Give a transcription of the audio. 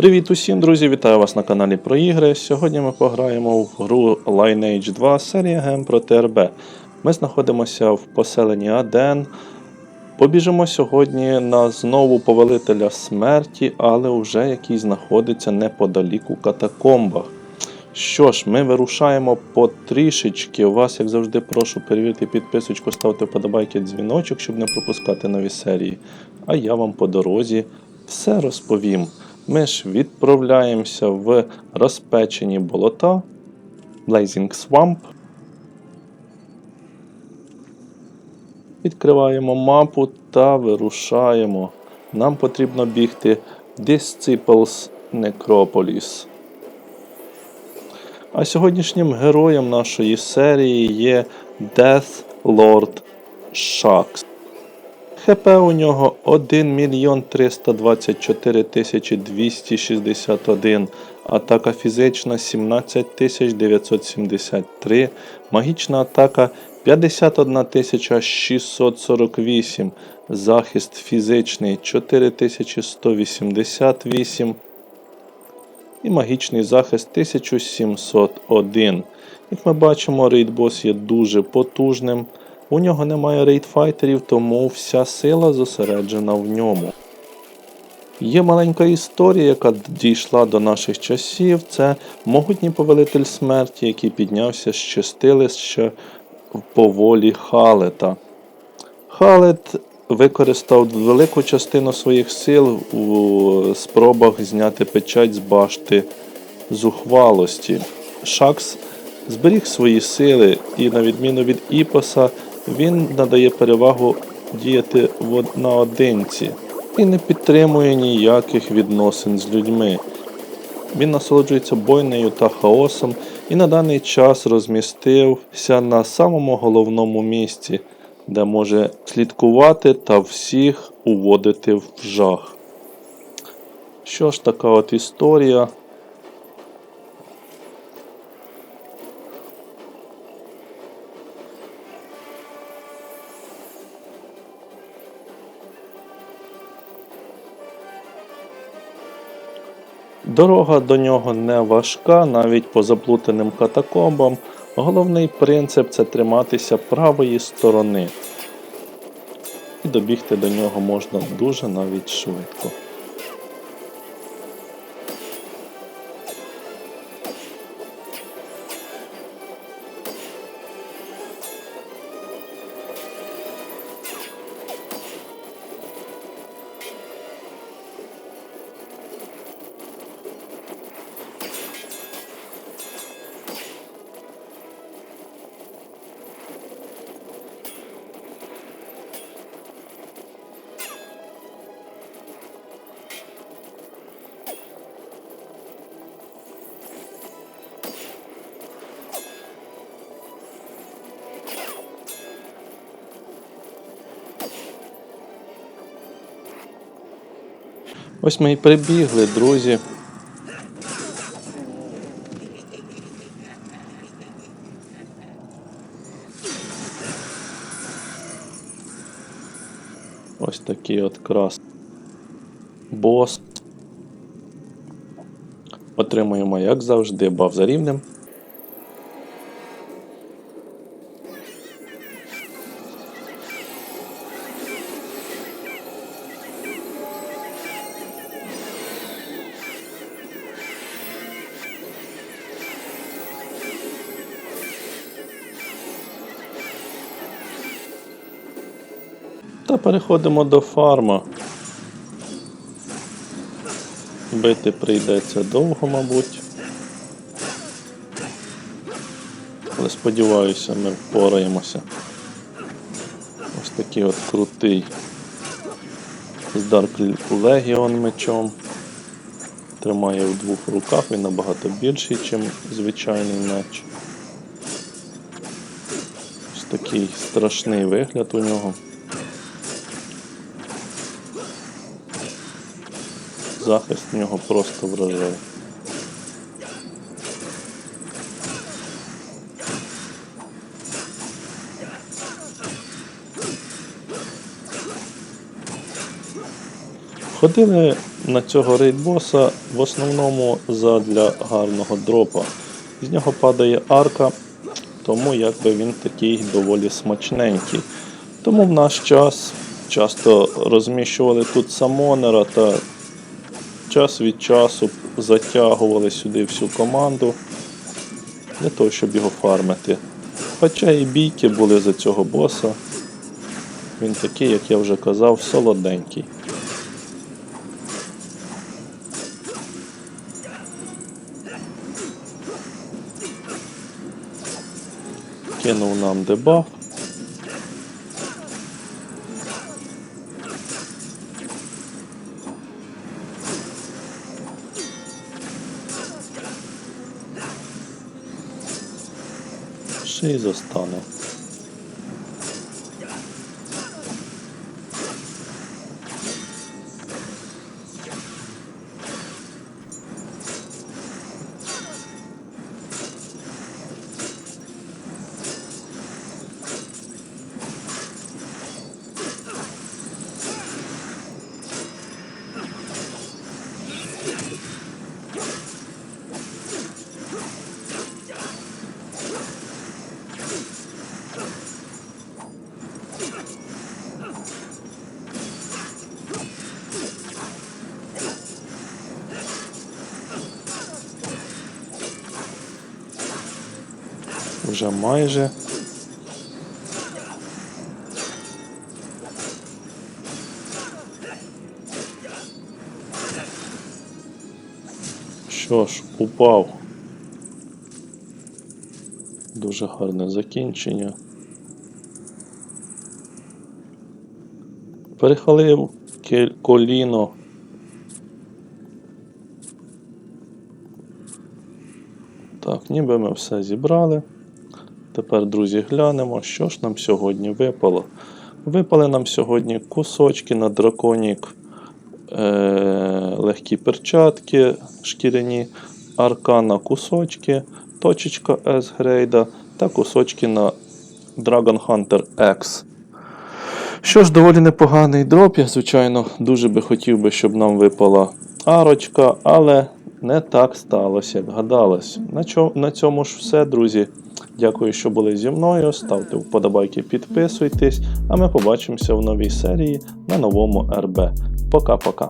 Привіт усім, друзі! Вітаю вас на каналі про ігри. Сьогодні ми пограємо в гру Lineage 2 серія гем проти РБ. Ми знаходимося в поселенні Аден. Побіжимо сьогодні на знову повелителя смерті, але вже який знаходиться неподалік у катакомбах. Що ж, ми вирушаємо потрішечки. Вас, як завжди, прошу перевірити підписочку, ставте вподобайки дзвіночок, щоб не пропускати нові серії. А я вам по дорозі все розповім. Ми ж відправляємося в розпечені болота Blazing Swamp. Відкриваємо мапу та вирушаємо. Нам потрібно бігти Disciples Necropolis. А сьогоднішнім героєм нашої серії є Death Lord Shax. ХП у нього 1 мільйон 324 тисячі 261, атака фізична 17 тисяч 973, магічна атака 51 тисяча 648, захист фізичний 4188 і магічний захист 1701. Як ми бачимо, рейдбос є дуже потужним. У нього немає рейдфайтерів, тому вся сила зосереджена в ньому. Є маленька історія, яка дійшла до наших часів. Це могутній повелитель смерті, який піднявся з чистилища по волі Халета. Халет використав велику частину своїх сил у спробах зняти печать з башти зухвалості. Шакс зберіг свої сили і, на відміну від Іпоса, він надає перевагу діяти наодинці і не підтримує ніяких відносин з людьми. Він насолоджується бойнею та хаосом і на даний час розмістився на самому головному місці, де може слідкувати та всіх уводити в жах. Що ж така от історія? Дорога до нього не важка, навіть по заплутаним катакомбам. Головний принцип це триматися правої сторони. І добігти до нього можна дуже навіть швидко. Ось ми і прибігли, друзі. Ось такий от крас. Бос. Отримуємо, як завжди, баф за рівнем. Та переходимо до фарма. Бити прийдеться довго, мабуть. Але сподіваюся, ми впораємося. Ось такий от крутий з Dark Legion мечом. Тримає в двох руках, він набагато більший, ніж звичайний меч. Ось такий страшний вигляд у нього. Захист в нього просто вражає. Ходили на цього рейдбоса в основному задля гарного дропа. З нього падає арка, тому якби він такий доволі смачненький. Тому в наш час часто розміщували тут самонера та час від часу затягували сюди всю команду для того, щоб його фармити. Хоча і бійки були за цього боса. Він такий, як я вже казав, солоденький. Кинув нам дебаф. przy zostanę. Вже майже. Що ж, упав. Дуже гарне закінчення. Перехалив кель- коліно. Так, ніби ми все зібрали. Тепер, друзі, глянемо, що ж нам сьогодні випало. Випали нам сьогодні кусочки на драконік, е- легкі перчатки шкіряні, аркана кусочки, точечка S грейда та кусочки на Dragon Hunter X. Що ж, доволі непоганий дроп. Я, звичайно, дуже би хотів би, щоб нам випала арочка, але не так сталося, як гадалось. На, чо- на цьому ж все, друзі. Дякую, що були зі мною. Ставте вподобайки, підписуйтесь, а ми побачимося в новій серії на новому РБ. Пока-пока.